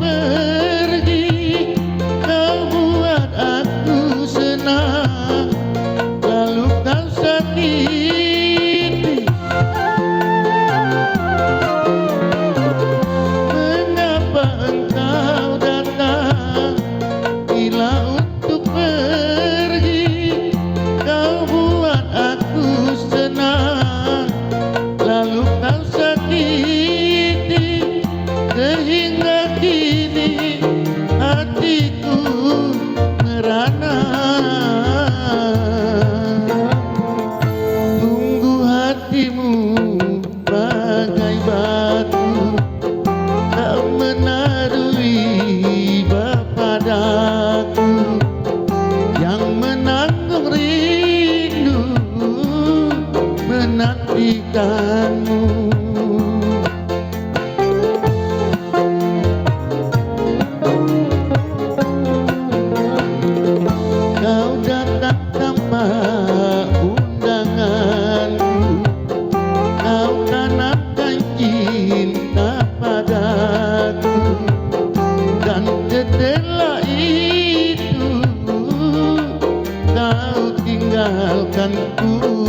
love. cintamu Kau datang tanpa undangan, Kau tanamkan cinta padaku. Dan jendela itu Kau tinggalkan ku.